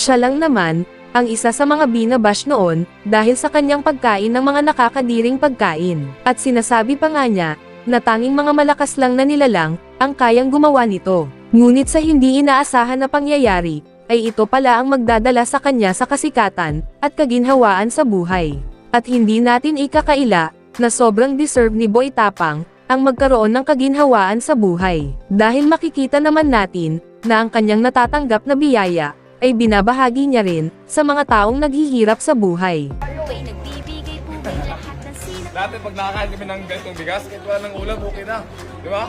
Siya lang naman, ang isa sa mga binabash noon, dahil sa kanyang pagkain ng mga nakakadiring pagkain. At sinasabi pa nga niya, na tanging mga malakas lang na nilalang, ang kayang gumawa nito. Ngunit sa hindi inaasahan na pangyayari, ay ito pala ang magdadala sa kanya sa kasikatan, at kaginhawaan sa buhay. At hindi natin ikakaila, na sobrang deserve ni Boy Tapang, ang magkaroon ng kaginhawaan sa buhay. Dahil makikita naman natin, na ang kanyang natatanggap na biyaya, ay binabahagi niya rin, sa mga taong naghihirap sa buhay. Ako'y nagbibigay po ng lahat ng sinap Dati pag nakakain kami ng ganitong bigas, kahit wala ng ulam, okay na. Di ba?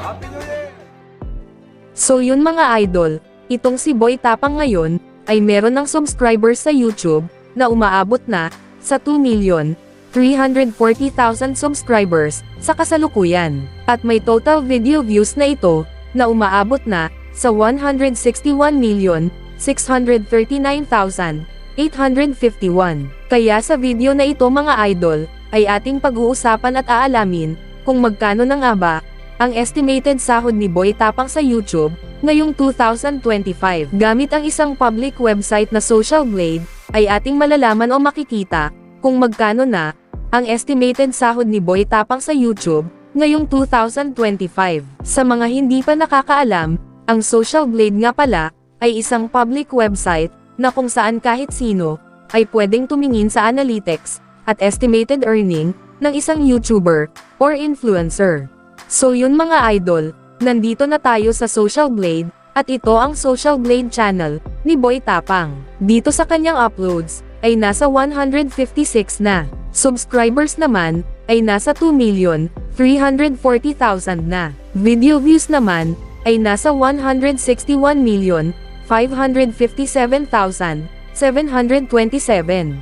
Happy New Year! So yun mga idol, itong si Boy Tapang ngayon, ay meron ng subscribers sa YouTube, na umaabot na, sa 2 million, 340,000 subscribers, sa kasalukuyan. At may total video views na ito, na umaabot na, sa 161 million, 639,851. Kaya sa video na ito mga idol, ay ating pag-uusapan at aalamin, kung magkano na nga ba, ang estimated sahod ni Boy Tapang sa YouTube, ngayong 2025. Gamit ang isang public website na Social Blade, ay ating malalaman o makikita, kung magkano na, ang estimated sahod ni Boy Tapang sa YouTube, ngayong 2025. Sa mga hindi pa nakakaalam, ang Social Blade nga pala, ay isang public website, na kung saan kahit sino, ay pwedeng tumingin sa analytics, at estimated earning, ng isang YouTuber, or influencer. So yun mga idol, nandito na tayo sa Social Blade, at ito ang Social Blade channel, ni Boy Tapang. Dito sa kanyang uploads, ay nasa 156 na. Subscribers naman, ay nasa 2,340,000 na. Video views naman, ay nasa 161,557,727.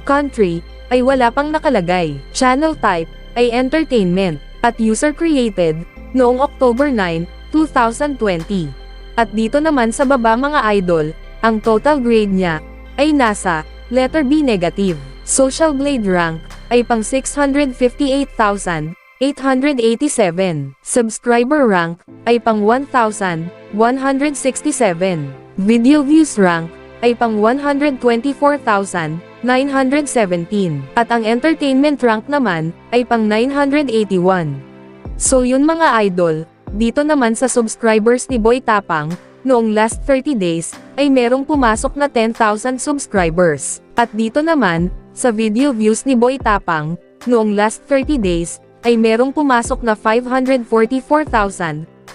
Country, ay wala pang nakalagay. Channel type, ay entertainment, at user-created, noong October 9, 2020. At dito naman sa baba mga idol, ang total grade niya, ay nasa, letter B negative. Social Blade rank, ay pang 658,887. Subscriber rank, ay pang 1,167. Video views rank, ay pang 124,917. At ang entertainment rank naman, ay pang 981. So yun mga idol, dito naman sa subscribers ni Boy Tapang, noong last 30 days, ay merong pumasok na 10,000 subscribers. At dito naman, sa video views ni Boy Tapang, noong last 30 days, ay merong pumasok na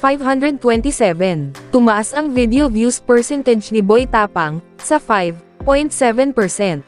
544,527. Tumaas ang video views percentage ni Boy Tapang, sa 5.7%.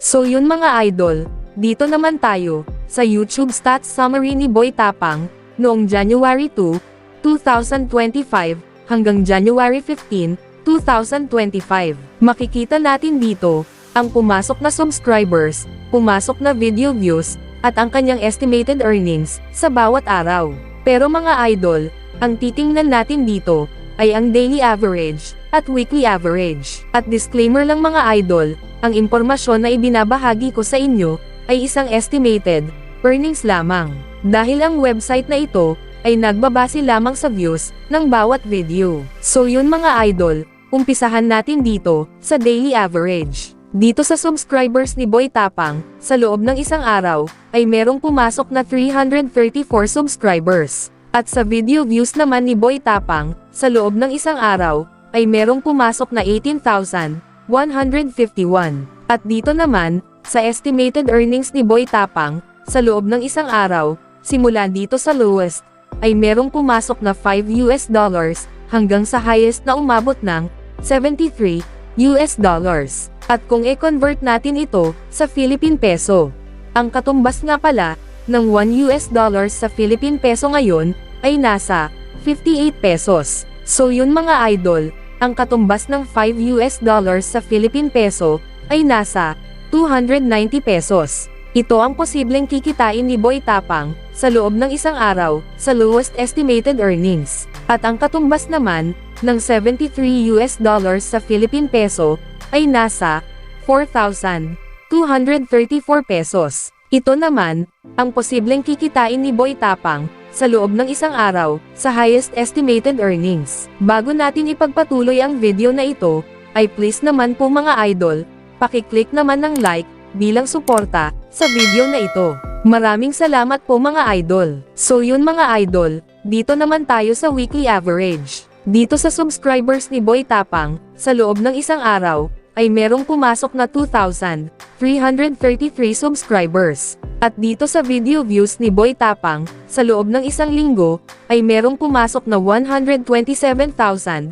So yun mga idol, dito naman tayo, sa YouTube stats summary ni Boy Tapang, noong January 2, 2025, hanggang January 15, 2025. Makikita natin dito, ang pumasok na subscribers, pumasok na video views, at ang kanyang estimated earnings, sa bawat araw. Pero mga idol, ang titingnan natin dito, ay ang daily average, at weekly average. At disclaimer lang mga idol, ang impormasyon na ibinabahagi ko sa inyo, ay isang estimated, earnings lamang. Dahil ang website na ito, ay nagbabase lamang sa views, ng bawat video. So yun mga idol, umpisahan natin dito, sa daily average. Dito sa subscribers ni Boy Tapang, sa loob ng isang araw, ay merong pumasok na 334 subscribers. At sa video views naman ni Boy Tapang, sa loob ng isang araw, ay merong pumasok na 18,151. At dito naman, sa estimated earnings ni Boy Tapang, sa loob ng isang araw, simula dito sa lowest, ay merong pumasok na 5 US dollars, hanggang sa highest na umabot ng 73 US dollars. At kung i-convert natin ito sa Philippine Peso, ang katumbas nga pala ng 1 US dollars sa Philippine Peso ngayon ay nasa 58 pesos. So yun mga idol, ang katumbas ng 5 US dollars sa Philippine Peso ay nasa 290 pesos. Ito ang posibleng kikitain ni Boy Tapang sa loob ng isang araw sa lowest estimated earnings. At ang katumbas naman ng 73 US dollars sa Philippine Peso ay nasa 4,234 pesos. Ito naman, ang posibleng kikitain ni Boy Tapang, sa loob ng isang araw, sa highest estimated earnings. Bago natin ipagpatuloy ang video na ito, ay please naman po mga idol, pakiclick naman ng like, bilang suporta, sa video na ito. Maraming salamat po mga idol. So yun mga idol, dito naman tayo sa weekly average. Dito sa subscribers ni Boy Tapang, sa loob ng isang araw, ay merong pumasok na 2,333 subscribers. At dito sa video views ni Boy Tapang, sa loob ng isang linggo, ay merong pumasok na 127,057.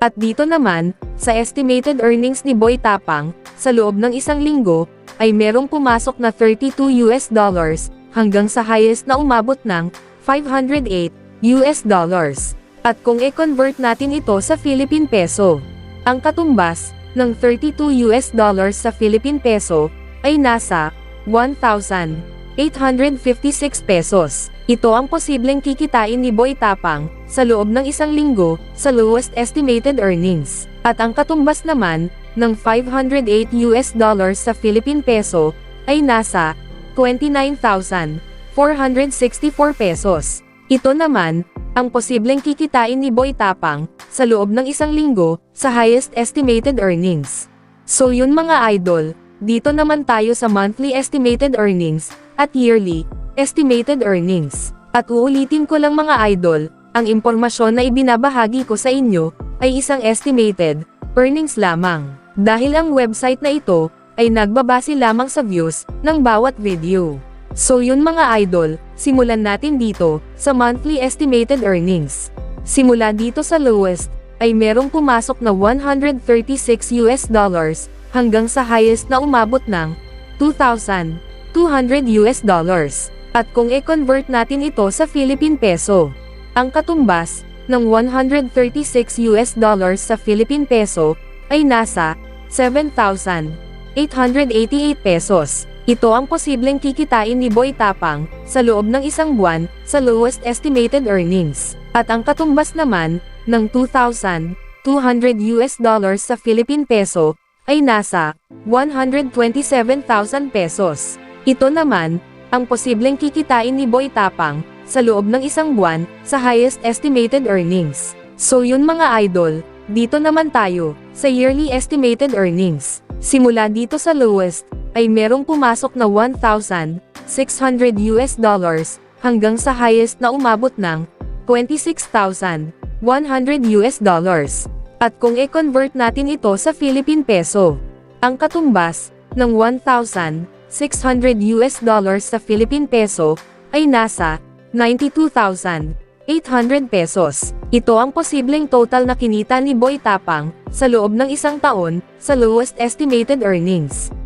At dito naman, sa estimated earnings ni Boy Tapang, sa loob ng isang linggo, ay merong pumasok na 32 US dollars, hanggang sa highest na umabot ng 508 US dollars. At kung i-convert natin ito sa Philippine Peso, ang katumbas ng 32 US dollars sa Philippine Peso ay nasa 1,856 pesos. Ito ang posibleng kikitain ni Boy Tapang sa loob ng isang linggo sa lowest estimated earnings. At ang katumbas naman ng 508 US dollars sa Philippine Peso ay nasa 29,464 pesos. Ito naman ang posibleng kikitain ni Boy Tapang sa loob ng isang linggo sa highest estimated earnings. So yun mga idol, dito naman tayo sa monthly estimated earnings at yearly estimated earnings. At uulitin ko lang mga idol, ang impormasyon na ibinabahagi ko sa inyo ay isang estimated earnings lamang. Dahil ang website na ito ay nagbabase lamang sa views ng bawat video. So yun mga idol, simulan natin dito sa monthly estimated earnings. Simula dito sa lowest ay merong pumasok na 136 US dollars hanggang sa highest na umabot ng 2,200 US dollars. At kung i-convert natin ito sa Philippine Peso, ang katumbas ng 136 US dollars sa Philippine Peso ay nasa 7,888 pesos. Ito ang posibleng kikitain ni Boy Tapang sa loob ng isang buwan sa lowest estimated earnings. At ang katumbas naman ng 2,200 US dollars sa Philippine Peso ay nasa 127,000 pesos. Ito naman ang posibleng kikitain ni Boy Tapang sa loob ng isang buwan sa highest estimated earnings. So yun mga idol, dito naman tayo sa yearly estimated earnings. Simula dito sa lowest ay merong pumasok na 1,600 US dollars hanggang sa highest na umabot ng 26,100 US dollars. At kung i-convert natin ito sa Philippine Peso, ang katumbas ng 1,600 US dollars sa Philippine Peso ay nasa 92,800 pesos. Ito ang posibleng total na kinita ni Boy Tapang sa loob ng isang taon sa lowest estimated earnings.